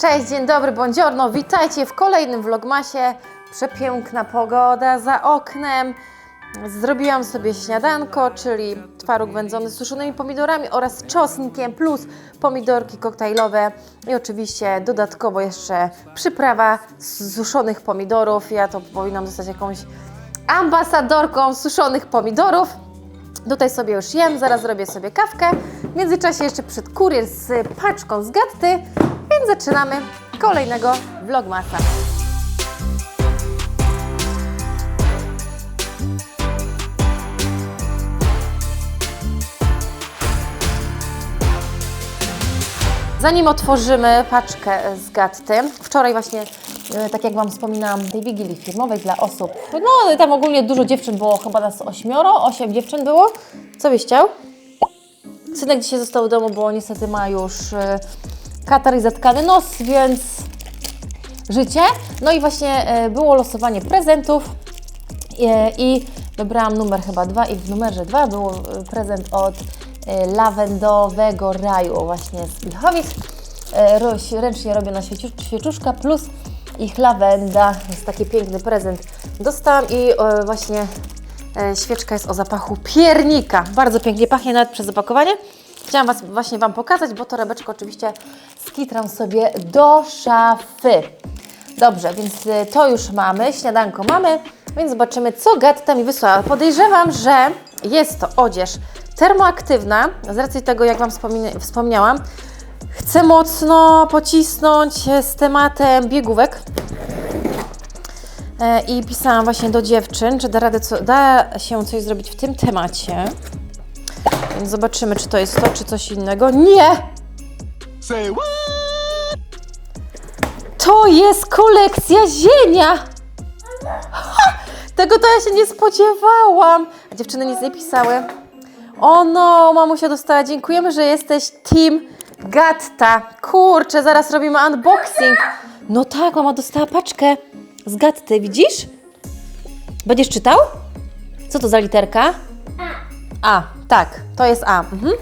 Cześć, dzień dobry, buongiorno, witajcie w kolejnym vlogmasie. Przepiękna pogoda za oknem. Zrobiłam sobie śniadanko, czyli twaróg wędzony z suszonymi pomidorami oraz czosnkiem plus pomidorki koktajlowe i oczywiście dodatkowo jeszcze przyprawa z suszonych pomidorów. Ja to powinnam zostać jakąś ambasadorką suszonych pomidorów. Tutaj sobie już jem, zaraz zrobię sobie kawkę. W międzyczasie jeszcze przed kurier z paczką z Gatty, zaczynamy kolejnego vlogmasa. Zanim otworzymy paczkę z Gatty, wczoraj właśnie, e, tak jak Wam wspominałam, tej wigilii firmowej dla osób, no tam ogólnie dużo dziewczyn było, chyba nas ośmioro, osiem dziewczyn było. Co byś chciał? Synek dzisiaj został w domu, bo niestety ma już e, katar i zatkany nos, więc życie. No i właśnie e, było losowanie prezentów e, i wybrałam numer chyba dwa i w numerze dwa był e, prezent od lawendowego raju właśnie z Pilchowic. Ręcznie robiona świeciu- świeczuszka plus ich lawenda. Jest taki piękny prezent. Dostałam i właśnie świeczka jest o zapachu piernika. Bardzo pięknie pachnie nawet przez opakowanie. Chciałam Was właśnie Wam pokazać, bo torebeczkę oczywiście skitram sobie do szafy. Dobrze, więc y, to już mamy, śniadanko mamy, więc zobaczymy, co Gatta mi wysłała. Podejrzewam, że jest to odzież termoaktywna, z racji tego, jak Wam wspomniałam. Chcę mocno pocisnąć e, z tematem biegówek. E, I pisałam właśnie do dziewczyn, czy da, radę co, da się coś zrobić w tym temacie. Więc zobaczymy, czy to jest to, czy coś innego. Nie! Say what? To jest kolekcja zienia! Ha! Tego to ja się nie spodziewałam. A dziewczyny nic nie pisały. O no, mamusia dostała. Dziękujemy, że jesteś team Gatta. Kurczę, zaraz robimy unboxing. No tak, mama dostała paczkę z Gatty, widzisz? Będziesz czytał? Co to za literka? A, tak, to jest A. Mhm.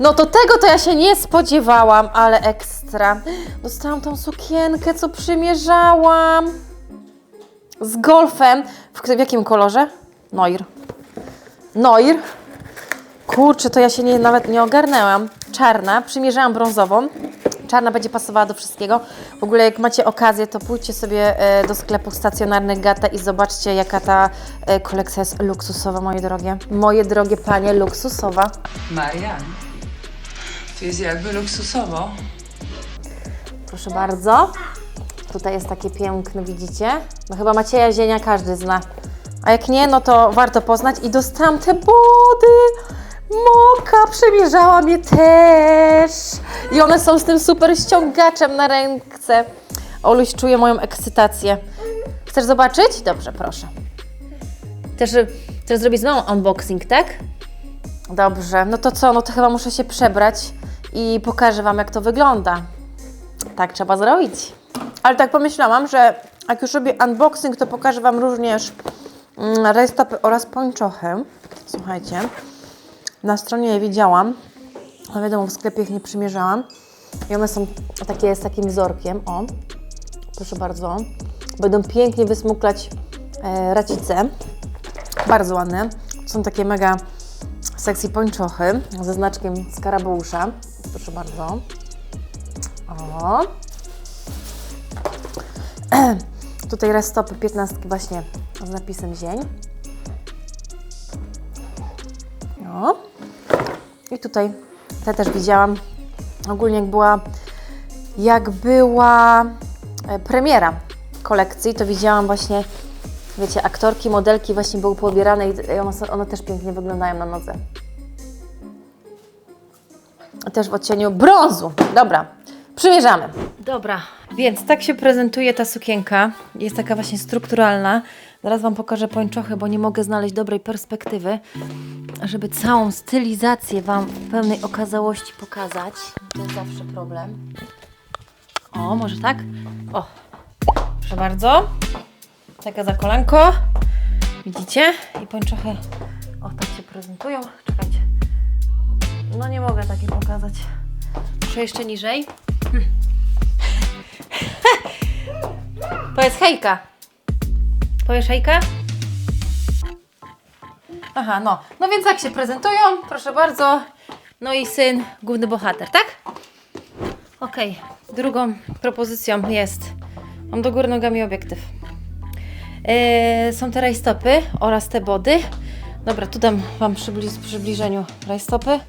No to tego to ja się nie spodziewałam, ale ekstra. Dostałam tą sukienkę, co przymierzałam. Z golfem. W, w jakim kolorze? Noir. Noir. Kurczę, to ja się nie, nawet nie ogarnęłam. Czarna, przymierzałam brązową. Czarna będzie pasowała do wszystkiego. W ogóle jak macie okazję, to pójdźcie sobie e, do sklepów stacjonarnych Gata i zobaczcie, jaka ta e, kolekcja jest luksusowa, moje drogie. Moje drogie panie, luksusowa. Marian, jest jakby luksusowo. Proszę bardzo. Tutaj jest takie piękne, widzicie? No chyba Macieja Zienia każdy zna. A jak nie, no to warto poznać. I dostałam te body. Moka przemierzała mnie też. I one są z tym super ściągaczem na ręce. Oluś czuje moją ekscytację. Chcesz zobaczyć? Dobrze, proszę. Chcesz, chcesz zrobić znowu unboxing, tak? Dobrze, no to co? No to chyba muszę się przebrać i pokażę Wam, jak to wygląda. Tak trzeba zrobić. Ale tak pomyślałam, że jak już robię unboxing, to pokażę Wam również mm, rajstopy oraz pończochy. Słuchajcie, na stronie je widziałam, ale wiadomo, w sklepie ich nie przymierzałam. I one są takie z takim wzorkiem. O, proszę bardzo. Będą pięknie wysmuklać e, racice. Bardzo ładne. Są takie mega sexy pończochy ze znaczkiem skarabeusza. Proszę bardzo. O. Tutaj restopy 15 właśnie z napisem zień. O. I tutaj te też widziałam. Ogólnie jak była, jak była e, premiera kolekcji, to widziałam właśnie, wiecie, aktorki, modelki właśnie były poobierane i one, one też pięknie wyglądają na nodze. Też w odcieniu brązu. Dobra, przymierzamy. Dobra, więc tak się prezentuje ta sukienka. Jest taka właśnie strukturalna. Zaraz Wam pokażę pończochy, bo nie mogę znaleźć dobrej perspektywy, żeby całą stylizację Wam w pełnej okazałości pokazać. To jest zawsze problem. O, może tak? O, proszę bardzo. Taka za kolanko. Widzicie? I pończochy o tak się prezentują. Czekajcie. No nie mogę takiej pokazać. Muszę jeszcze niżej. Powiedz hejka. Powiesz hejka? Aha, no. No więc tak się prezentują, proszę bardzo. No i syn, główny bohater, tak? Okej, drugą propozycją jest. Mam do góry nogami obiektyw. Yy, są te rajstopy oraz te body. Dobra, tu dam Wam przybli w przybliżeniu rajstopy.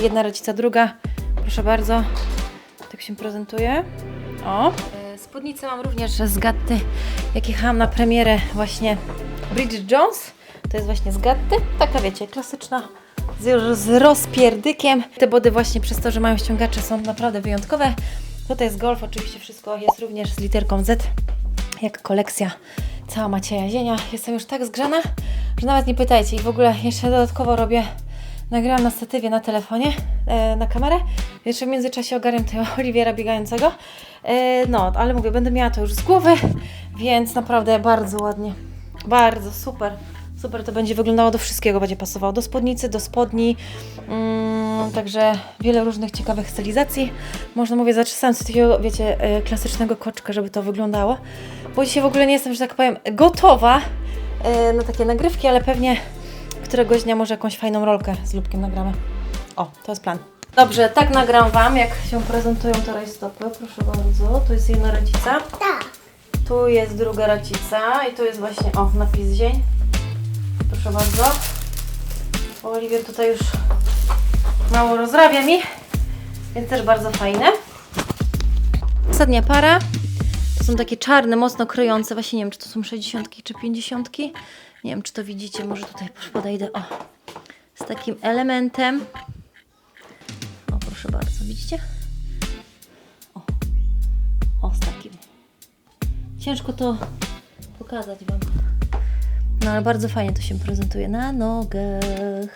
Jedna rodzica, druga. Proszę bardzo. Tak się prezentuje. O. Spódnicę mam również z Gatty, jak jechałam na premierę właśnie Bridget Jones. To jest właśnie z Gatty. Taka wiecie, klasyczna z, z rozpierdykiem. Te body właśnie przez to, że mają ściągacze są naprawdę wyjątkowe. Tutaj jest Golf, oczywiście wszystko jest również z literką Z, jak kolekcja cała Macieja Zienia. Jestem już tak zgrzana, że nawet nie pytajcie. I w ogóle jeszcze dodatkowo robię, nagrałam na statywie na telefonie, e, na kamerę. Jeszcze w międzyczasie ogarniam tego Oliwiera biegającego. E, no, ale mówię, będę miała to już z głowy, więc naprawdę bardzo ładnie. Bardzo super. Super to będzie wyglądało do wszystkiego, będzie pasowało do spódnicy, do spodni. Mm, także wiele różnych ciekawych stylizacji. Można mówię, zaczesałam sobie takiego, wiecie, e, klasycznego koczka, żeby to wyglądało. Bo dzisiaj w ogóle nie jestem, że tak powiem, gotowa e, na takie nagrywki, ale pewnie któregoś dnia może jakąś fajną rolkę z Lubkiem nagramy. O, to jest plan. Dobrze, tak nagram Wam, jak się prezentują te rajstopy. Proszę bardzo, tu jest jedna racica. Tu jest druga racica i tu jest właśnie, o, napis dzień. Proszę bardzo. Oliwier tutaj już mało rozrabia mi, więc też bardzo fajne. Ostatnia para. To są takie czarne, mocno kryjące. Właśnie nie wiem, czy to są 60 czy 50. Nie wiem, czy to widzicie. Może tutaj podejdę. O, z takim elementem. O, proszę bardzo, widzicie? O, o z takim. Ciężko to pokazać Wam. No ale bardzo fajnie to się prezentuje na nogach.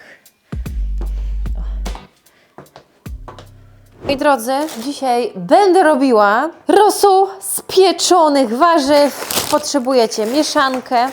Moi drodzy, dzisiaj będę robiła rosół z pieczonych warzyw. Potrzebujecie mieszankę,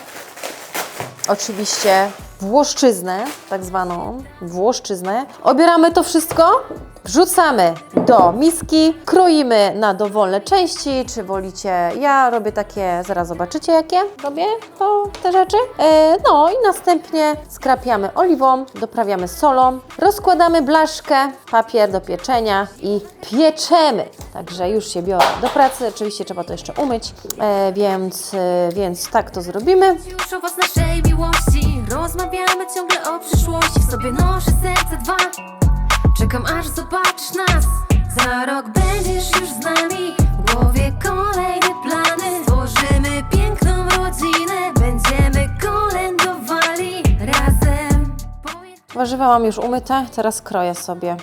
oczywiście włoszczyznę, tak zwaną włoszczyznę. Obieramy to wszystko, wrzucamy do miski, kroimy na dowolne części, czy wolicie, ja robię takie, zaraz zobaczycie jakie robię to, te rzeczy. E, no i następnie skrapiamy oliwą, doprawiamy solą, rozkładamy blaszkę, papier do pieczenia i pieczemy. Także już się biorę do pracy, oczywiście trzeba to jeszcze umyć, e, więc, e, więc tak to zrobimy. Już o was naszej miłości Rozmawiamy ciągle o przyszłości W sobie noszę serce dwa Czekam aż zobaczysz nas. Za rok będziesz już z nami. W głowie kolejne plany. Stworzymy piękną rodzinę. Będziemy kolędowali razem. Warzywa mam już umyte, teraz kroję sobie.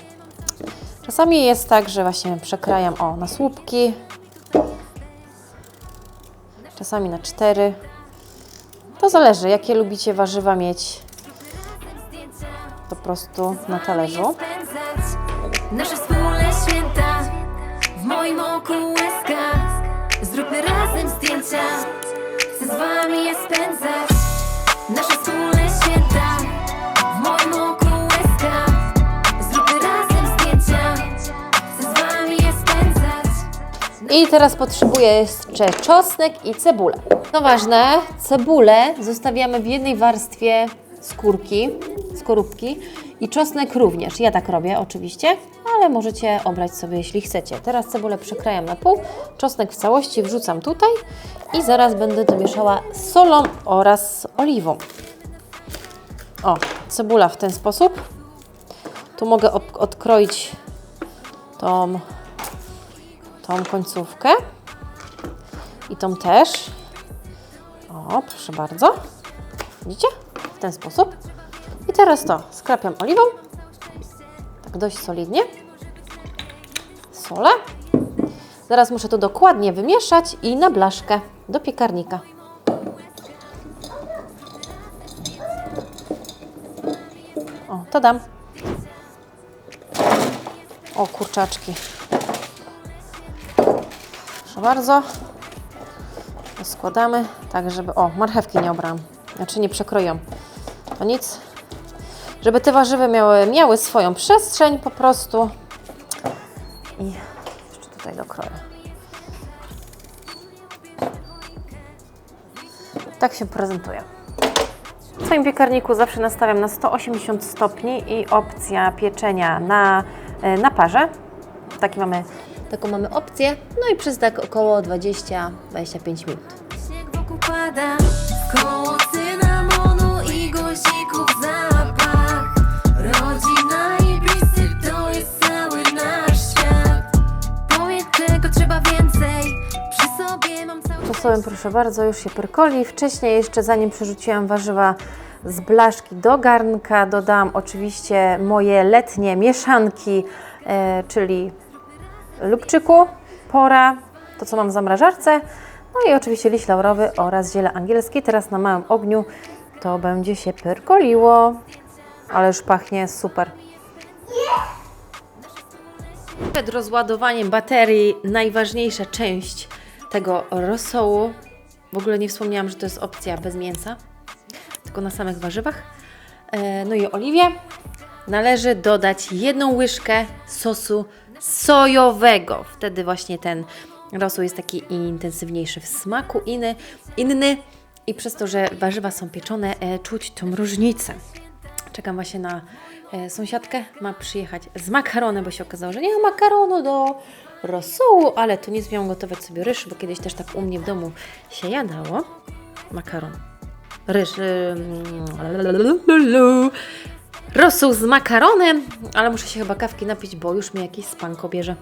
Czasami jest tak, że właśnie przekrajam o na słupki, czasami na cztery. To zależy, jakie lubicie warzywa mieć. Po prostu na talerzu. Spędzać Nasze wspólne święta W moim oku łezka Zróbmy razem zdjęcia. Chcę z wami je spędzać. Nasze wspólne święta W moim oku łezka Zróbmy razem zdjęcia. Chcę z wami je spędzać. I teraz potrzebuję jeszcze czosnek i cebulę. No ważne, cebulę zostawiamy w jednej warstwie skórki, skorupki i czosnek również. Ja tak robię oczywiście, ale możecie obrać sobie jeśli chcecie. Teraz cebulę przekrajam na pół, czosnek w całości wrzucam tutaj i zaraz będę to mieszała z solą oraz oliwą. O, cebula w ten sposób. Tu mogę odkroić tą tą końcówkę i tą też. O, proszę bardzo. Widzicie? W ten sposób. I teraz to skrapiam oliwą. Tak dość solidnie. Solę. Zaraz muszę to dokładnie wymieszać i na blaszkę do piekarnika. O, to dam. O, kurczaczki. Proszę bardzo. Składamy tak, żeby... O, marchewki nie obrałam. Znaczy nie przekroją. To nic. Żeby te warzywy miały, miały swoją przestrzeń po prostu. I jeszcze tutaj dokroję. Tak się prezentuje. W swoim piekarniku zawsze nastawiam na 180 stopni i opcja pieczenia na, e, na parze. Taki mamy, taką mamy opcję. No i przez tak około 20-25 minut. Śnieg wokół pada, koło i gozików zapach. Rodzina i bliscy to jest cały nasz świat. Powiedz, czego trzeba więcej, przy sobie mam cały Sposobem, proszę bardzo, już się perkoli. Wcześniej jeszcze zanim przerzuciłam warzywa z blaszki do garnka, dodałam oczywiście moje letnie mieszanki, e, czyli lubczyku, pora, to co mam w zamrażarce, no i oczywiście liść laurowy oraz ziele angielskie. Teraz na małym ogniu to będzie się perkoliło, ale już pachnie super. Przed rozładowaniem baterii najważniejsza część tego rosołu. W ogóle nie wspomniałam, że to jest opcja bez mięsa, tylko na samych warzywach. E, No i oliwie. Należy dodać jedną łyżkę sosu sojowego. Wtedy właśnie ten rosół jest taki intensywniejszy w smaku, inny, inny i przez to, że warzywa są pieczone, e, czuć tą różnicę. Czekam właśnie na e, sąsiadkę. Ma przyjechać z makaronem, bo się okazało, że nie ma makaronu do rosołu, ale to nic miałam gotować sobie ryż, bo kiedyś też tak u mnie w domu się jadało. Makaron. Ryż. ym, Rosół z makaronem, ale muszę się chyba kawki napić, bo już mi jakiś spanko bierze.